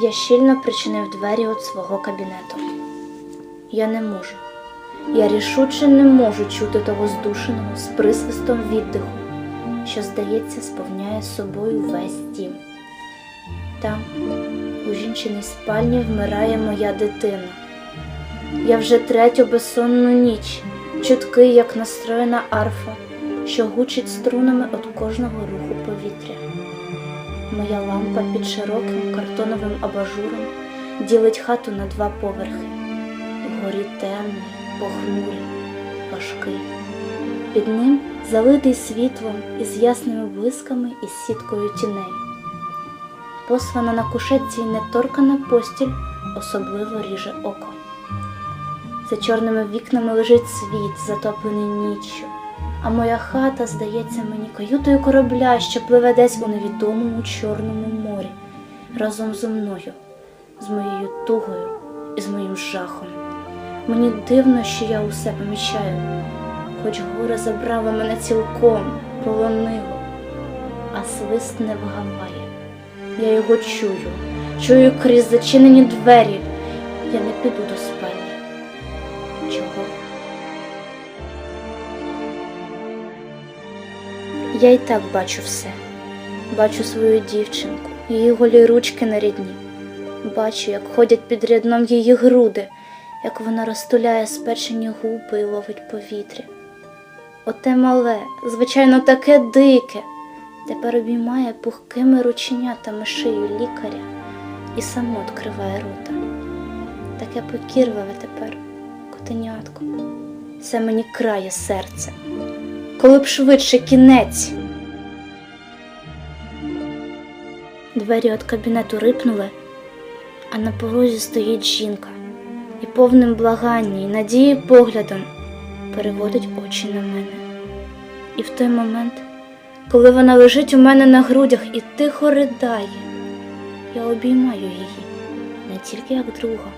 Я щільно причинив двері від свого кабінету. Я не можу. Я рішуче не можу чути того здушеного з присвистом віддиху, що, здається, сповняє собою весь дім. Там, у жінчиній спальні, вмирає моя дитина. Я вже третю безсонну ніч, чуткий, як настроєна арфа, що гучить струнами від кожного руху повітря. Моя лампа під широким картоновим абажуром ділить хату на два поверхи. Вгорі темний, похмурий, важкий. Під ним залитий світлом із ясними блисками і сіткою тіней. Посвана на кушетці й неторкана постіль особливо ріже око. За чорними вікнами лежить світ, затоплений ніччю, а моя хата здається мені каютою корабля, що пливе десь у невідомому чорному морі разом зо мною, з моєю тугою і з моїм жахом. Мені дивно, що я усе помічаю, хоч горе забрало мене цілком, полонило, а свист не вгаває. Я його чую, чую крізь зачинені двері. Я не піду до спальні. Я і так бачу все. Бачу свою дівчинку, її голі ручки на рідні. Бачу, як ходять під рядном її груди, як вона розтуляє спечені губи і ловить повітря. Оте мале, звичайно, таке дике, тепер обіймає пухкими рученятами шию лікаря і само відкриває рота. Таке покірливе тепер, котенятко, це мені крає серце. Коли б швидше кінець. Двері від кабінету рипнули, а на порозі стоїть жінка і повним благання і надії поглядом переводить очі на мене. І в той момент, коли вона лежить у мене на грудях і тихо ридає, я обіймаю її не тільки як друга,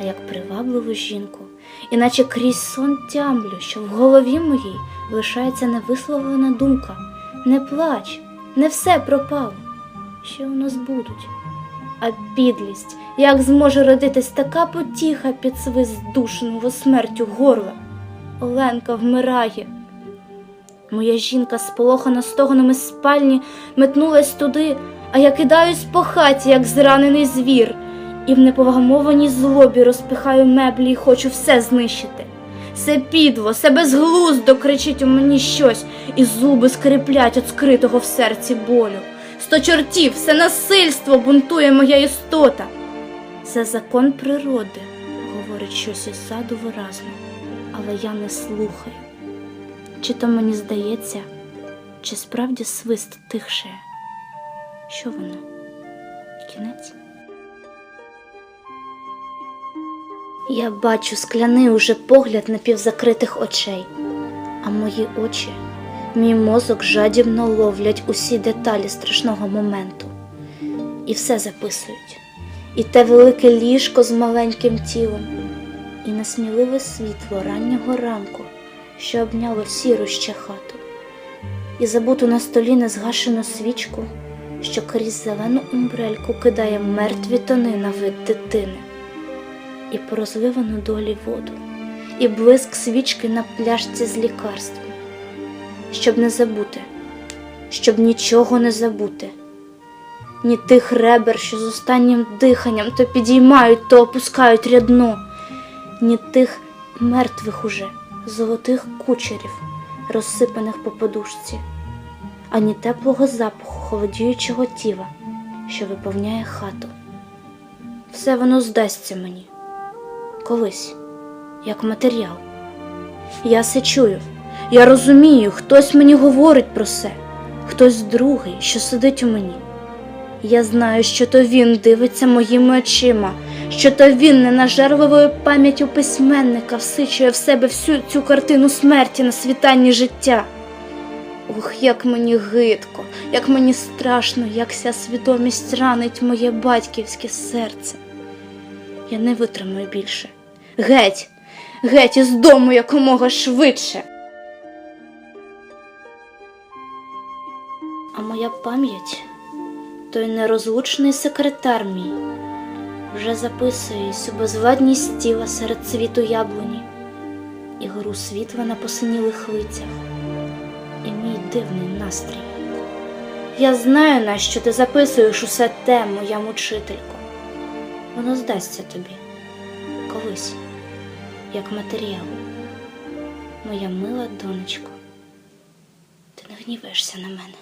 а як привабливу жінку, іначе крізь сон тямлю, що в голові моїй лишається невисловлена думка не плач, не все пропало. Ще у нас будуть. А підлість, як зможе родитись така потіха під свист здушеного смертю горла. Оленка вмирає. Моя жінка, сполохана стогонами спальні, метнулась туди, а я кидаюсь по хаті, як зранений звір, і в неповгамованій злобі розпихаю меблі і хочу все знищити. Це підло, це безглуздо кричить у мені щось, і зуби скриплять від скритого в серці болю. Сто чортів, все насильство бунтує моя істота. Це закон природи, говорить щось іззаду виразно, але я не слухаю. Чи то мені здається, чи справді свист тихше? Що воно? Кінець? Я бачу скляний уже погляд напівзакритих очей, а мої очі, мій мозок жадібно ловлять усі деталі страшного моменту. І все записують. І те велике ліжко з маленьким тілом, і несміливе світло раннього ранку, що обняло сіру ще хату, і забуту на столі незгашену свічку, що крізь зелену умбрельку кидає мертві тони на вид дитини і порозливану долі воду, і блиск свічки на пляшці з лікарством, щоб не забути, щоб нічого не забути, ні тих ребер, що з останнім диханням то підіймають, то опускають рядно, ні тих мертвих уже золотих кучерів, розсипаних по подушці, ані теплого запаху холодіючого тіла, що виповняє хату. Все воно здасться мені колись, як матеріал. Я це чую, я розумію, хтось мені говорить про це, хтось другий, що сидить у мені. Я знаю, що то він дивиться моїми очима, що то він ненажерливою пам'яттю письменника всичує в себе всю цю картину смерті на світанні життя. Ох, як мені гидко, як мені страшно, як ця свідомість ранить моє батьківське серце. Я не витримаю більше. Геть, геть із дому якомога швидше. А моя пам'ять той нерозлучний секретар мій, вже записуюсь у безвладність тіла серед цвіту яблуні, і гору світла на посинілих лицях, і мій дивний настрій. Я знаю, на що ти записуєш усе те, моя мучителько. Воно здасться тобі колись, як матеріал. Моя мила донечко, ти не гніваєшся на мене.